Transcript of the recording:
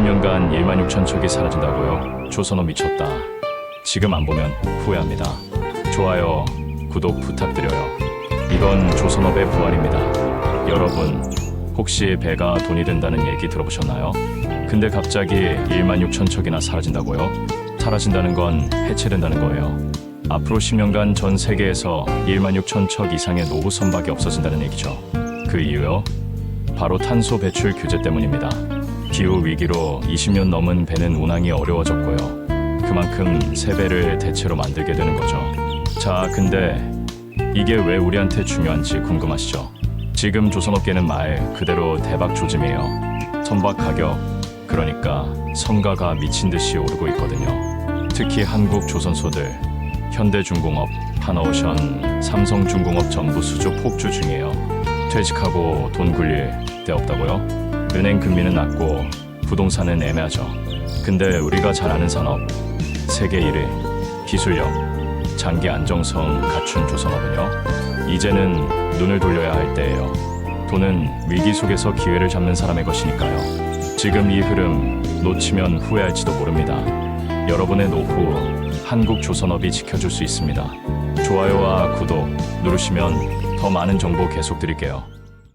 10년간 1만 6천 척이 사라진다고요? 조선어 미쳤다. 지금 안 보면 후회합니다. 좋아요, 구독 부탁드려요. 이건 조선업의 부활입니다. 여러분, 혹시 배가 돈이 된다는 얘기 들어보셨나요? 근데 갑자기 1만 6천 척이나 사라진다고요? 사라진다는 건 해체된다는 거예요. 앞으로 10년간 전 세계에서 1만 6천 척 이상의 노후 선박이 없어진다는 얘기죠. 그 이유요? 바로 탄소 배출 규제 때문입니다. 기후 위기로 20년 넘은 배는 운항이 어려워졌고요. 그만큼 새 배를 대체로 만들게 되는 거죠. 자, 근데 이게 왜 우리한테 중요한지 궁금하시죠? 지금 조선업계는 말 그대로 대박 조짐이에요. 선박 가격, 그러니까 성가가 미친 듯이 오르고 있거든요. 특히 한국 조선소들, 현대중공업, 하나오션, 삼성중공업 전부 수주 폭주 중이에요. 퇴직하고 돈 굴릴 데 없다고요? 은행 금리는 낮고 부동산은 애매하죠. 근데 우리가 잘 아는 산업, 세계 1위, 기술력, 장기 안정성 갖춘 조선업은요. 이제는 눈을 돌려야 할 때예요. 돈은 위기 속에서 기회를 잡는 사람의 것이니까요. 지금 이 흐름 놓치면 후회할지도 모릅니다. 여러분의 노후 한국 조선업이 지켜줄 수 있습니다. 좋아요와 구독 누르시면 더 많은 정보 계속 드릴게요.